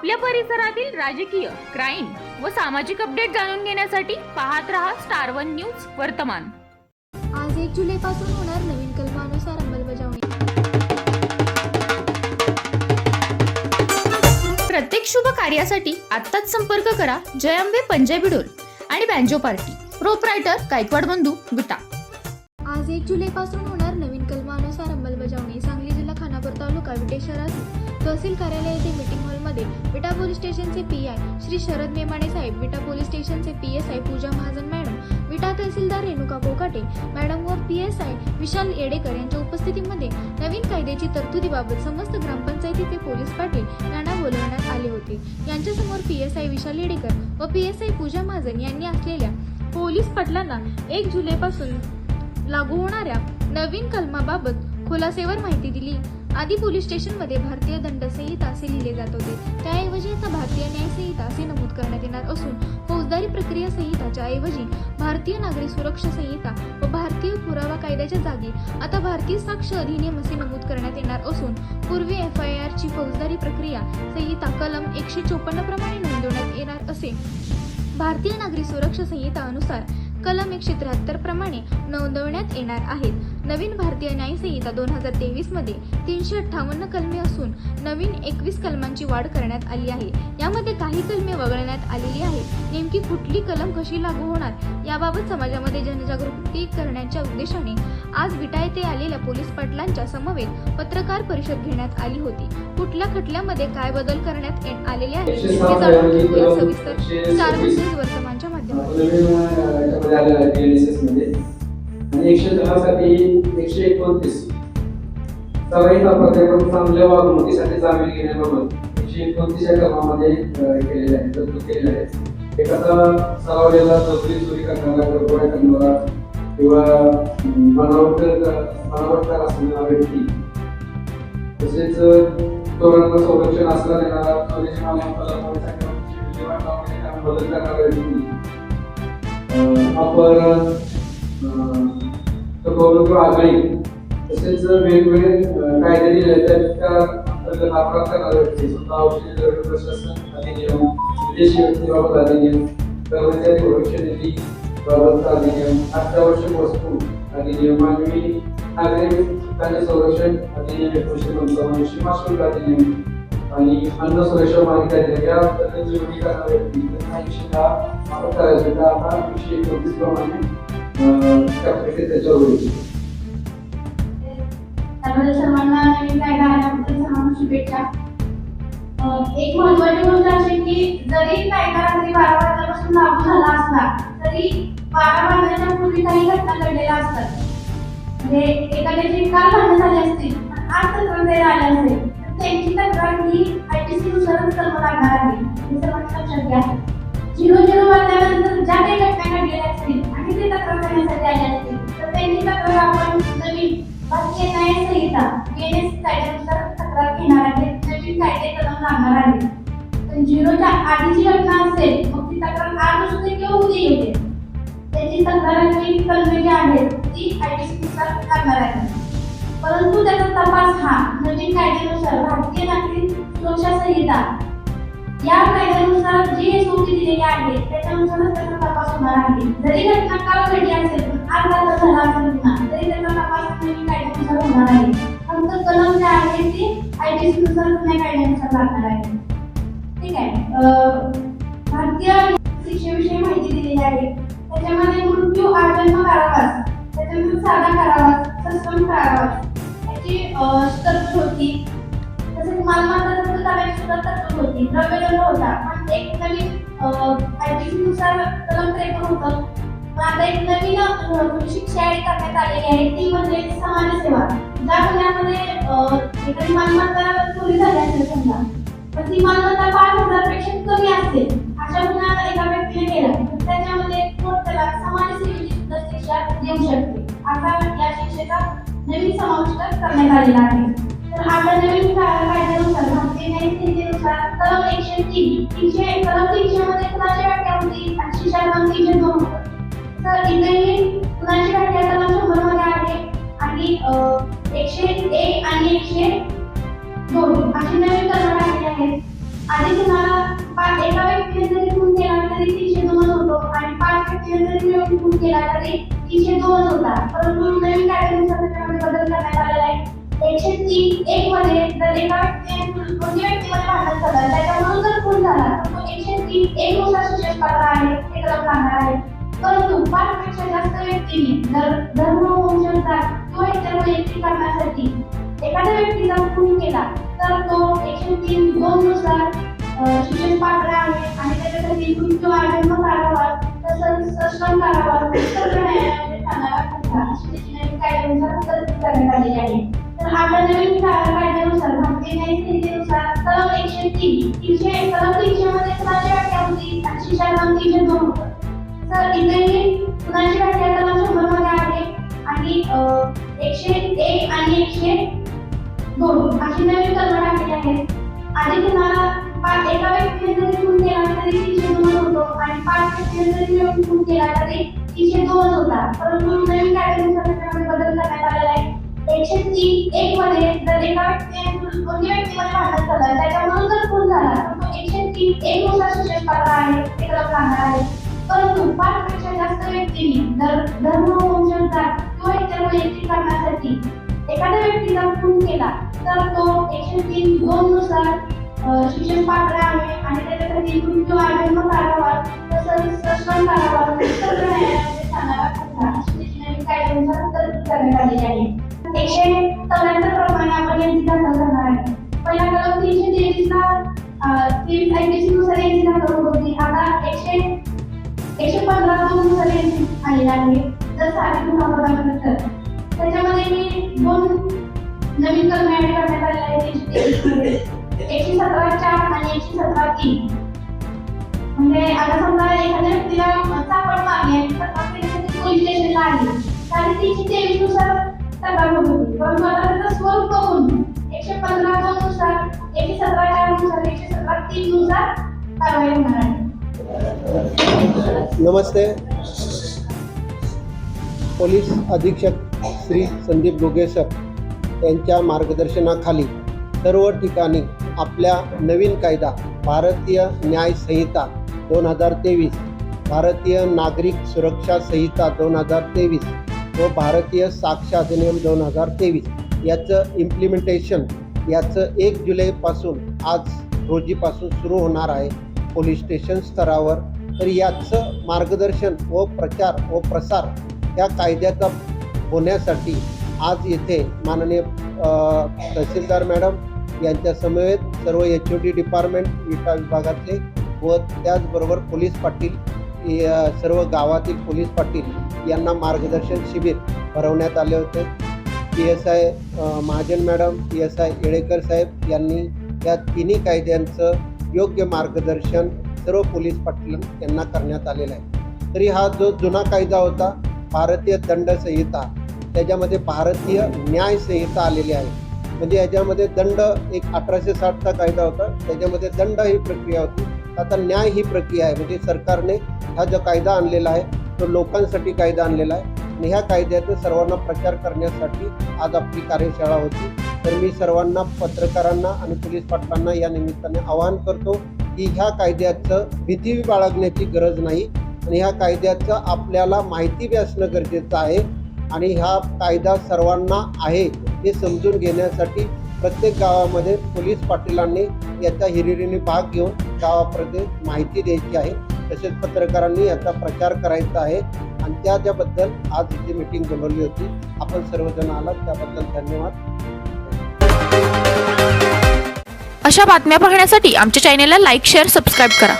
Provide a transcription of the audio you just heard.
आपल्या परिसरातील राजकीय क्राईम व सामाजिक अपडेट जाणून घेण्यासाठी पाहत रहा स्टार वन न्यूज वर्तमान. आज एक जुलैपासून होणार नवीन कलमानुसार अंमलबजावणी. प्रत्येक शुभ कार्यासाठी आत्ताच संपर्क करा जय अंबे पंजाबी डोल आणि बँजो पार्टी. प्रोपरायटर गायकवाड बंधू विटा आज एक जुलैपासून होणार नवीन कलमानुसार अंमलबजावणी. सांगली जिल्हा खानापूर तालुका विटे शहरातील तहसील कार्यालय येथे मीटिंग हॉलमध्ये विटा पोलीस स्टेशनचे पी आय श्री शरद मेमाणे साहेब विटा पोलीस स्टेशनचे P S I Pooja Mahajan madam Vita tehsildar Renuka Kokate madam व P S I Vishal Yedekar यांच्या उपस्थितीमध्ये नवीन कायद्याची तरतुदीबाबत समस्त ग्रामपंचायतीचे पोलीस पाटील यांना बोलवण्यात आले होते. यांच्यासमोर P S I Vishal Yedekar व P S I Pooja Mahajan यांनी असलेल्या पोलीस पाटलांना एक जुलैपासून लागू होणाऱ्या नवीन कलमाबाबत खुलासेवर माहिती दिली. आधी पोलीस स्टेशनमध्ये भारतीय दंड संहिता असे लिहिले जात होते. त्याऐवजी आता भारतीय न्याय संहिता असे नमूद करण्यात येणार असून फौजदारी प्रक्रिया संहिताच्या ऐवजी भारतीय नागरी सुरक्षा संहिता व भारतीय पुरावा कायद्याच्या जागी आता भारतीय साक्ष अधिनियम असे नमूद करण्यात येणार असून पूर्वी एफ आय आरची फौजदारी प्रक्रिया संहिता कलम एकशे चोपन्न प्रमाणे नोंदवण्यात येणार असे. भारतीय नागरी सुरक्षा संहिता अनुसार कलम एकशे त्र्याहत्तर प्रमाणे नोंदवण्यात येणार आहेत. नवीन भारतीय न्याय संहिता दोन हजार तेवीसमध्ये तीनशे अठ्ठावन्न कलमे असून नवीन एकवीस कलमांची वाढ करण्यात आली आहे. यामध्ये काही कलमे वगळण्यात आलेली आहेत. नेमकी कुठली कलम कशी लागू होणार याबाबत समाजामध्ये जनजागृती करण्याच्या उद्देशाने आज विटा येथे आलेल्या पोलीस पाटलांच्या समवेत पत्रकार परिषद घेण्यात आली होती. कुठल्या खटल्यामध्ये काय बदल करण्यात आलेले आहेत हे जाणून घेऊया सविस्तर. स्टार न्यूज वर्तमानच्या माध्यमातून. आणि एकशे दहासाठी एकशे एकोणतीस. सराईत अपराधाकडून चांगल्या वागणुकीसाठी जामीन घेण्याबाबत एकशे एकोणतीस या कलमामध्ये केलेले आहे तरतूद केलेली आहे. एखादा सरावलेला चौकडी चोरी करणारा गडबड करणारा किंवा बनावट बनावटकार असणारा व्यक्ती. तसेच चोरांना संरक्षण असला देणारा चोरीच्या मालमत्ता बदल करणारा व्यक्ती. अं, गौरव अं, आगळी. तसेच वेगवेगळे कायदे दिले आहेत त्या अंतर्गत अपराध करणारा व्यक्ती स्वतः औषध प्रशासन अधिनियम विदेशी व्यक्तीबाबत अधिनियम कर्मचारी भविष्य निधी बाबत अधिनियम अत्यावश्यक वस्तू अधिनियम मानवी नागरिक त्यांचे संरक्षण अधिनियम एकोणीसशे पंचावन्न सीमा शुल्क अधिनियम आणि अन्न सुरक्षा माहिती अधिनियम. या अंतर्गत जोडणी करणारे व्यक्ती त्यांना एकशे दहा करायचे. आता एकशे एकोणतीस प्रमाणे सर्वांना नवीन कायदा आल्याबद्दल सर्वांना शुभेच्छा एक महत्वाची गोष्ट अशी की जरी कायदा रात्री बारा वाजल्यापासून लागू झाला असला तरी बारा वाजण्याच्या पूर्वी काही घटना घडलेल्या असतात. म्हणजे एखाद्याची काल भांडण झाली असतील आज तक्रार द्यायला आले असेल तर त्यांची तक्रार ही आय टी सी नुसारच कर्म लागणार आहे. हे सर्वांनी लक्षात घ्या. झिरो झिरो वाजल्यानंतर ज्या काही घटना घडलेल्या असतील तक्रार करण्यासाठी आले असतील. तर त्यांची तक्रार आपण नवीन भारतीय न्याय संहिता एनएस कायद्यानुसार तक्रार घेणार आहे. नवीन कायदे कलम लागणार आहे. पण झिरोच्या आधीची घटना असेल मग ती तक्रार आज असू दे किंवा उद्या येऊ दे त्याची तक्राराची कलमे जी आहेत ती आय लागणार आहे. परंतु त्याचा तपास हा नवीन कायद्यानुसार भारतीय नागरिक सुरक्षा संहिता या कायद्यानुसार जी एसओपी दिलेली आहे त्याच्यानुसारच त्याचा असणार आहे. जरी घटना काल घडली असेल आज झाला असेल ना तरी त्याचा तपास नवीन कायद्यानुसार होणार आहे. फक्त कलम जे आहे ते आय टी सी नुसार जुन्या कायद्यानुसार लागणार आहे. ठीक आहे. भारतीय शिक्षेविषयी माहिती दिलेली आहे. त्याच्यामध्ये मृत्यू आजन्म कारावास. त्याच्यानंतर साधा कारावास सस्पेंड कारावास. याची तरतूद होती. तसेच मालमत्ता जप्त करायची सुद्धा तरतूद होती. द्रव्यदंड होता. पण एक नवीन आयटीसी नुसार कलम त्रेपन्न होतं. पण आता एक नवीन शिक्षा ऍड करण्यात आलेली आहे. ती म्हणजे समाज सेवा ज्या गुन्ह्यामध्ये एखादी मालमत्ता चोरी झाली असेल समजा. पण ती मालमत्ता पाच हजारपेक्षा कमी असते. अशा गुन्हा एका व्यक्तीने केला. तर त्याच्यामध्ये कोर्ट त्याला समाजसेवेची सुद्धा शिक्षा देऊ शकते. आता या शिक्षेचा नवीन समाविष्ट करण्यात आलेला आहे. तर आता नवीन कायद्यानुसार कलम एकशे तीन तीनशे कलम तीनशे मध्ये कुणाची व्याख्या होती आणि शिक्षा कलम तीनशे दोन होतं तर इथेही कुणाची व्याख्या कलम शंभरमध्ये आहे आणि एकशे एक आणि एकशे दोन अशी नवीन कलम टाकलेली आहेत आधी तुम्हाला पा- एका व्यक्तीने जरी खून केला तरी तीनशे दोन होतो आणि पाच व्यक्तीने जरी मिळून केला तरी तीनशे दोन होता परंतु नवीन कायद्यानुसार त्याच्यामध्ये बदल करण्यात आलेला आहे एकशे तीन एक मध्ये जर एकशे तीन एक नुसार शिक्षेस पात्र आहे ते कलम लागणार आहे परंतु पाच जास्त व्यक्तींनी जर धर्म वंश जात किंवा इतर वैयक्तिक कारणासाठी एखाद्या व्यक्तीचा खून केला तर तो एकशे तीन दोन नुसार शिक्षण पात्र आहे आणि त्याच्यासाठी मृत्यू आजन्म कारावास तसंच सश्रम कारावास सर्व न्यायालयामध्ये जाणारा खटला अशी त्याची नवीन कायद्यानुसार तरतूद करण्यात आलेली आहे तर आपल्या नवीन कायद्यानुसार भारतीय न्याय संहितेनुसार कलम एकशे तीन कलम तीनशे मध्ये कुणाची व्याख्या होती आणि चार कलम तीनशे दोन होतं तर इथेही कुणाची व्याख्या कलम शंभरमध्ये आहे आणि एकशे एक आणि एकशे दोन. अशी नवीन कलम टाकली आहे आधी तुम्हाला पाच एका व्यक्तीने जरी खून केला तरी तीनशे दोन होतो आणि पाच व्यक्तीने जरी मिळून खून केला तरी तीनशे दोन होता परंतु नवीन कायद्यानुसार त्याच्यामध्ये बदल करण्यात आलेला एकशे तीन एक मध्ये एका व्यक्ती कोणत्या व्यक्तीमध्ये भांडण झालं त्याच्यामुळे जर खून झाला. तर तो एकशे तीन एक नुसार शिक्षण पात्र आहे ते सांगणार लागणार आहे. परंतु पाच पेक्षा जास्त व्यक्तींनी जर धर्म वंश जात किंवा इतर वैयक्तिक कारणासाठी एखाद्या व्यक्तीचा खून केला तर तो एकशे तीन दोन नुसार शिक्षण पात्र आहे आणि त्याच्यासाठी मृत्यू आजन्म कारावास तसंच सश्रम कारावास सर्व न्यायालयामध्ये अशी कायद्यानुसार तरतूद करण्यात आलेली आहे. एकशे चौऱ्याहत्तर प्रमाणे आपण यांची दाखल करणार आहे. पहिला कलम तीनशे तेवीसला तेवीस ऐंशी नुसार यांची दाखल होती आता एकशे एकशे पंधरा दोन नुसार यांची आहे. जर साधी गुन्हा तर. त्याच्यामध्ये मी दोन नवीन कलम ऍड करण्यात आले आहेत. तीनशे एकशे सतरा चार आणि एकशे सतरा तीन. म्हणजे आता समजा एखाद्या व्यक्तीला सापड मागे आहे तर पोलीस स्टेशनला आली तीनशे तेवीसनुसार त्याचं स्वरूप बघून एकशे पंधरा दोन नुसार एकशे सतरा चारनुसार एकशे सतरा तीन नुसार कारवाई होणार आहे नमस्ते. पोलीस अधीक्षक श्री संदीप डोगे यांच्या मार्गदर्शनाखाली सर्व ठिकाणी आपल्या नवीन कायदा भारतीय न्याय संहिता दोन हजार तेवीस भारतीय नागरिक सुरक्षा संहिता दोन हजार तेवीस व भारतीय साक्ष अधिनियम दोन हजार तेवीस याचं इम्प्लिमेंटेशन याचं एक जुलैपासून आज रोजीपासून सुरू होणार आहे पोलीस स्टेशन स्तरावर. तर याचं मार्गदर्शन व प्रचार व प्रसार या कायद्याचा होण्यासाठी आज येथे माननीय तहसीलदार मॅडम यांच्या समवेत सर्व H O D department Vita विभागातले व त्याचबरोबर पोलीस पाटील सर्व गावातील पोलीस पाटील यांना मार्गदर्शन शिबिर भरवण्यात आले होते. P S I Mahajan madam P S I Yelekar साहेब यांनी या तिन्ही कायद्यांचं योग्य मार्गदर्शन सर्व पोलीस पाटील यांना करण्यात आलेलं आहे. तरी हा जो जुना कायदा होता भारतीय दंड संहिता त्याच्यामध्ये भारतीय न्याय संहिता आलेली आहे. म्हणजे याच्यामध्ये दंड एक अठराशे साठचा कायदा होता त्याच्यामध्ये दंड ही प्रक्रिया होती. आता न्याय ही प्रक्रिया आहे. म्हणजे सरकारने हा जो कायदा आणलेला आहे तो लोकांसाठी कायदा आणलेला आहे आणि ह्या कायद्याचा सर्वांना प्रचार करण्यासाठी आज आपली कार्यशाळा होती. तर मी सर्वांना पत्रकारांना आणि पोलीस पाटलांना या निमित्ताने आवाहन करतो की ह्या कायद्याचं भीती बाळगण्याची गरज नाही. आणि ह्या कायद्याचं आपल्याला माहिती बी असणं गरजेचं आहे. आणि हा कायदा सर्वांना आहे हे समजून घेण्यासाठी प्रत्येक गावामध्ये पोलीस पाटीलांनी याच्या हिरिरीने भाग घेऊन गावापर्यंत माहिती द्यायची आहे. तसेच पत्रकारांनी याचा प्रचार करायचा आहे. आणि त्या त्याबद्दल आज जी मीटिंग बोलवली होती. आपण सर्वजण आलात त्याबद्दल धन्यवाद. अशा बातम्या पाहण्यासाठी आमच्या चॅनेलला लाईक शेअर सबस्क्राईब करा.